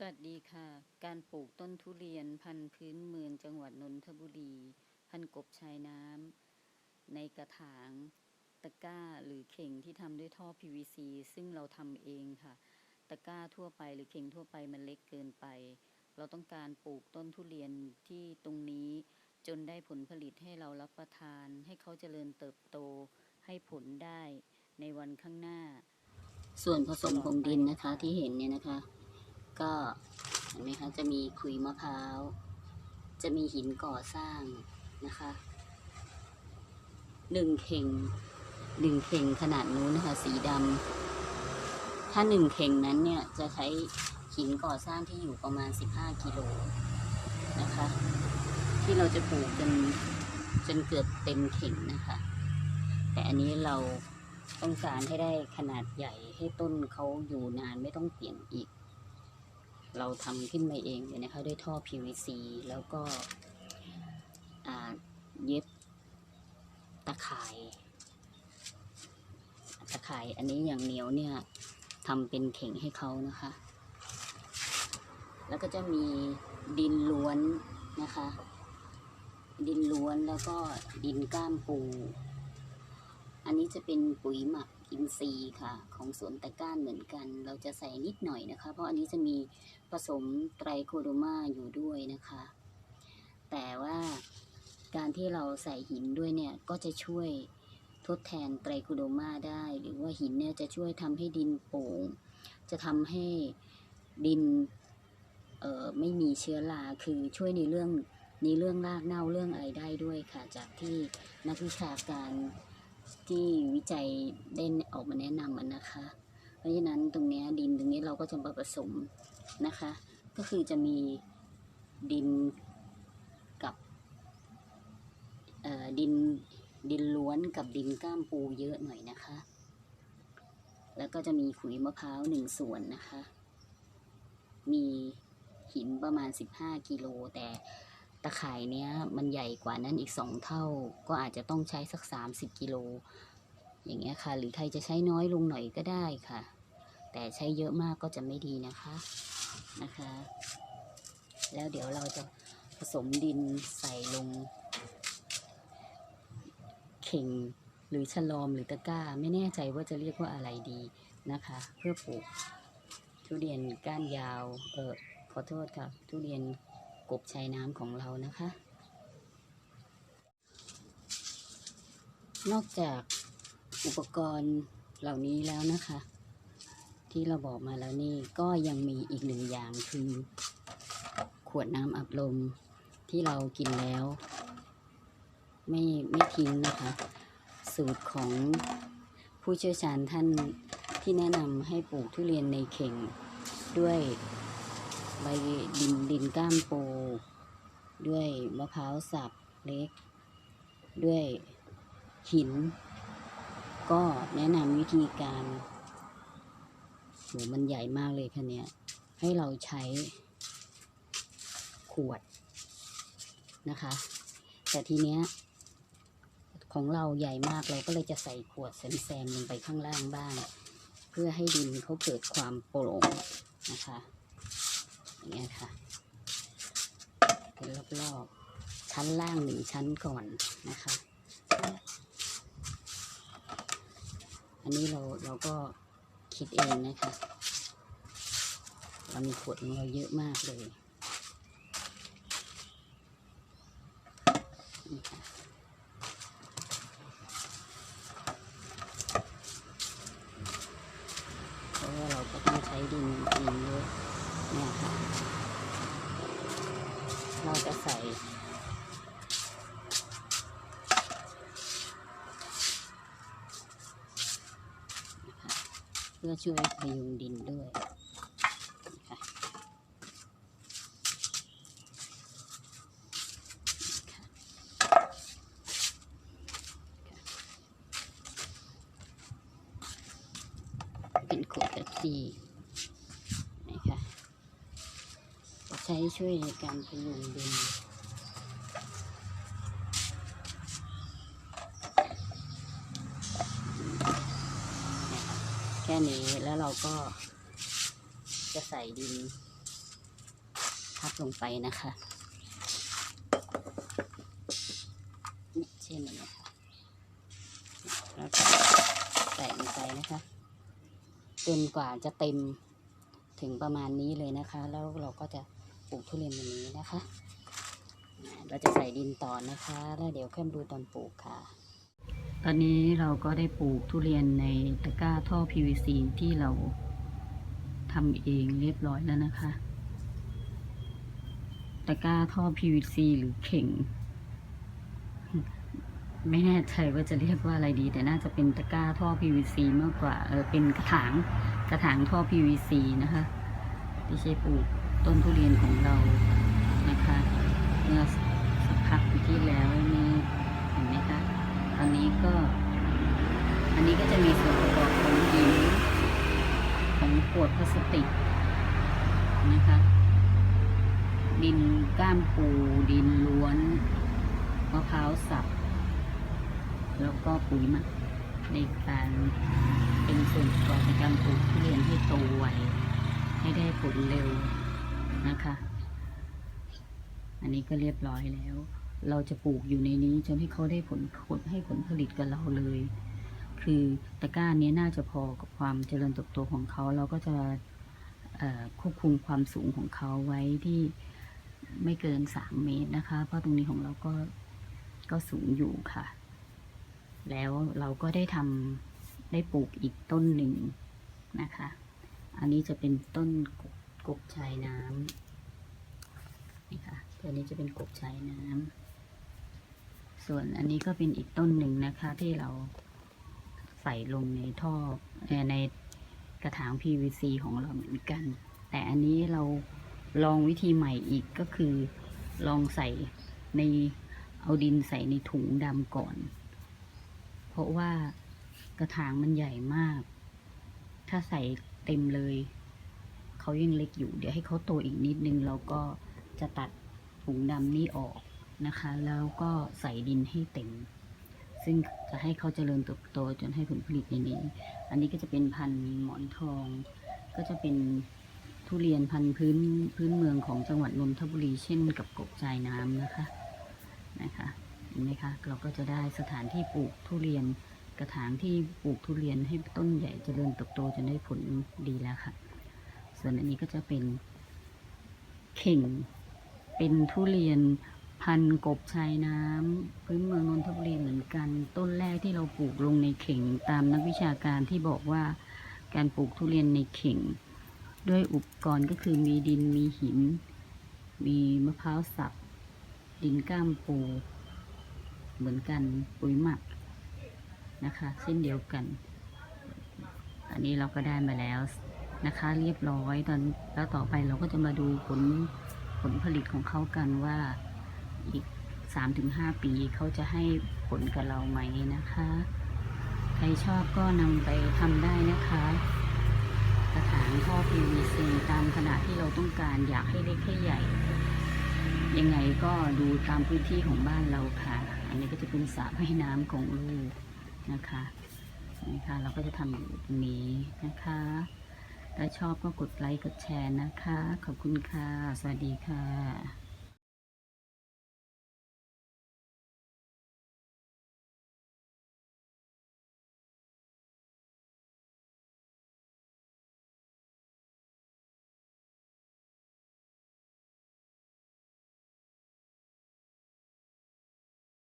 สวัสดีค่ะ การปลูกต้นทุเรียนพันธุ์พื้นเมืองจังหวัดนนทบุรี พันกบชายน้ำในกระถาง ตะกร้าหรือเข่งที่ทำด้วยท่อ PVC ซึ่งเราทำเองค่ะ ตะกร้าทั่วไปหรือเข่งทั่วไปมันเล็กเกินไป เราต้องการปลูกต้นทุเรียนที่ตรงนี้จนได้ผลผลิตให้เรารับประทาน ให้เขาเจริญเติบโตให้ผลได้ในวันข้างหน้า ส่วนผสมของดินนะคะที่เห็นเนี่ยนะคะ ก็เห็นไหมคะจะมีขุยมะพร้าว จะมีหินก่อสร้างนะคะหนึ่งเข่งหนึ่งเข่งขนาดนู้นนะคะ สีดำถ้าหนึ่งเข่งนั้นเนี่ยจะใช้หินก่อสร้างที่อยู่ประมาณ 15 กิโลนะคะ ที่เราจะปลูกจนจนเกือบเต็มเข่งนะคะ แต่อันนี้เราต้องการให้ได้ขนาดใหญ่ให้ต้นเขาอยู่นานไม่ต้องเปลี่ยนอีก เราทำขึ้นมาเองเลยนะคะด้วยท่อ PVC แล้วก็เย็บตะข่ายตะข่ายอันนี้อย่างเหนียวเนี่ยทำเป็นเข่งให้เขานะคะ แล้วก็จะมีดินล้วนนะคะ ดินล้วนแล้วก็ดินก้ามปู อันนี้จะเป็นปุ๋ยหมัก อินทรีย์ค่ะ ของสวนตะกร้านเหมือนกัน เราจะใส่นิดหน่อยนะคะ เพราะอันนี้จะมีผสมไตรโคโดมาอยู่ด้วยนะคะ แต่ว่าการที่เราใส่หินด้วยเนี่ยก็จะช่วยทดแทนไตรโคโดมาได้ หรือว่าหินเนี่ยจะช่วยทำให้ดินโป่ง จะทำให้ดินเอ่อไม่มีเชื้อราคือช่วยในเรื่องในเรื่องรากเน่าเรื่องอะไรได้ด้วยค่ะ จากที่นักวิชาการ ที่วิจัยได้ออกมาแนะนำมันนะคะ เพราะฉะนั้นตรงเนี้ยดินตรงนี้เราก็จะมาผสมนะคะ ก็คือจะมีดินกับดินดินล้วนกับดินก้ามปูเยอะหน่อยนะคะ แล้วก็จะมีขุยมะพร้าวหนึ่งส่วนนะคะ มีหินประมาณ 15 กิโลแต่ ตะข่ายเนี้ยมันใหญ่กว่านั้นอีกสองเท่า ก็อาจจะต้องใช้สัก 30 กิโล อย่างเงี้ยค่ะ หรือใครจะใช้น้อยลงหน่อยก็ได้ค่ะ แต่ใช้เยอะมากก็จะไม่ดีนะคะนะคะ แล้วเดี๋ยวเราจะผสมดินใส่ลง เข่งหรือฉลอมหรือตะกร้า ไม่แน่ใจว่าจะเรียกว่าอะไรดีนะคะ เพื่อปลูกทุเรียนก้านยาว เออขอโทษค่ะ ทุเรียน กบชายน้ำของเรานะคะ นอกจากอุปกรณ์เหล่านี้แล้วนะคะ ที่เราบอกมาแล้วนี่ก็ยังมีอีกหนึ่งอย่างคือ ขวดน้ำอัดลมที่เรากินแล้ว ไม่ไม่ทิ้งนะคะ สูตรของผู้เชี่ยวชาญท่านที่แนะนำให้ปลูกทุเรียนในเข่งด้วย ใบดินดินก้ามปู ด้วยมะพร้าวสับเล็ก ด้วยหิน ก็แนะนำวิธีการโหมันใหญ่มากเลยค่ะเนี่ย ให้เราใช้ขวดนะคะ แต่ทีเนี้ยของเราใหญ่มากเราก็เลยจะใส่ขวดแซมๆลงไปข้างล่างบ้าง เพื่อให้ดินเขาเกิดความโปร่งนะคะ เงี้ยค่ะเป็นรอบๆชั้นล่างหนึ่งชั้นก่อนนะคะ อันนี้เราเราก็คิดเองนะคะ เรามีขวดของเราเยอะมากเลยนี่ค่ะเพราะว่าเราก็ต้องใช้ดินดินเยอะ เนี่ยค่ะ เราจะใส่เพื่อช่วยพยุงดินด้วยนะคะเป็นขวดแบบที่นะคะจะใช้ช่วยในการพยุงดินแค่นี้แล้วเราก็จะใส่ดินพับลงไปนะคะเนี่เช่นนี้แล้วก็ใส่ลงไปนะคะจนกว่าจะเต็มถึงประมาณนี้เลยนะคะ แล้วเราก็จะ ปลูกทุเรียนแบบนี้นะคะ เราจะใส่ดินต่อนะคะ แล้วเดี๋ยวค่อยมดูตอนปลูกค่ะ ตอนนี้เราก็ได้ปลูกทุเรียนในตะกร้าท่อ PVC ที่เราทำเองเรียบร้อยแล้วนะคะ ตะกร้าท่อ PVC หรือเข่ง ไม่แน่ใจว่าจะเรียกว่าอะไรดี แต่น่าจะเป็นตะกร้าท่อ PVC มากกว่า เออเป็นกระถางกระถางท่อ PVC นะคะที่ใช้ปลูก ต้นทุเรียนของเรานะคะเมื่อสักพักที่แล้วนี่เห็นไหมคะตอนนี้ก็ อันนี้ก็จะมีส่วนประกอบของหินของขวดพลาสติกนะคะดินก้ามปู ดินล้วนมะพร้าวสับ แล้วก็ปุ๋ยหมักในการเป็นส่วนประกอบในการปลูกทุเรียนให้โตไวให้ได้ผลเร็ว นะคะ อันนี้ก็เรียบร้อยแล้ว เราจะปลูกอยู่ในนี้จนให้เขาได้ผลผลให้ผลผลิตกับเราเลย คือตะกร้านี้น่าจะพอกับความเจริญเติบโตของเขา เราก็จะควบคุมความสูงของเขาไว้ที่ไม่เกินสามเมตรนะคะ เพราะตรงนี้ของเราก็ก็สูงอยู่ค่ะ แล้วเราก็ได้ทำได้ปลูกอีกต้นหนึ่งนะคะ อันนี้จะเป็นต้นกบ กบชายน้ำนี่ค่ะตัวนี้จะเป็นกบชายน้ำส่วนอันนี้ก็เป็นอีกต้นหนึ่งนะคะ ที่เราใส่ลงในท่อในกระถาง PVC ของเราเหมือนกัน แต่อันนี้เราลองวิธีใหม่อีกก็คือ ลองใส่ในเอาดินใส่ในถุงดำก่อน เพราะว่ากระถางมันใหญ่มาก ถ้าใส่เต็มเลย เขายังเล็กอยู่ เดี๋ยวให้เขาโตอีกนิดนึงเราก็จะตัดถุงดำนี้ออกนะคะ แล้วก็ใส่ดินให้เต็ม ซึ่งจะให้เขาเจริญเติบโตจนให้ผลผลิตในนี้ อันนี้ก็จะเป็นพันธุ์หมอนทอง ก็จะเป็นทุเรียนพันธุ์พื้นพื้นเมืองของจังหวัดนนทบุรีเช่นกับกบจายน้ำนะคะนะคะเห็นไหมคะเราก็จะได้สถานที่ปลูกทุเรียนกระถางที่ปลูกทุเรียนให้ต้นใหญ่เจริญเติบโตจนได้ผลดีแล้วค่ะ ส่วนอันนี้ก็จะเป็นเข่ง เป็นทุเรียนพันกบชายน้ำพื้นเมืองนนทบุรีเหมือนกัน ต้นแรกที่เราปลูกลงในเข่งตามนักวิชาการที่บอกว่าการปลูกทุเรียนในเข่ง ด้วยอุปกรณ์ก็คือมีดินมีหิน มีมะพร้าวสับ ดินก้ามปู เหมือนกันปุ๋ยหมักนะคะ เช่นเดียวกัน อันนี้เราก็ได้มาแล้ว นะคะ เรียบร้อยตอนแล้วต่อไปเราก็จะมาดูผลผลผลิตของเขากันว่าอีกสามถึงห้าปีเขาจะให้ผลกับเราไหมนะคะ ใครชอบก็นำไปทำได้นะคะกระถางท่อ PVC ตามขนาดที่เราต้องการอยากให้เล็กให้ใหญ่ ยังไงก็ดูตามพื้นที่ของบ้านเราค่ะ อันนี้ก็จะเป็นสระว่ายน้ำของลูกนะคะนะคะ เราก็จะทำอยู่ตรงนี้นะคะ ถ้าชอบก็กดไลค์กดแชร์นะคะ ขอบคุณค่ะ สวัสดีค่ะ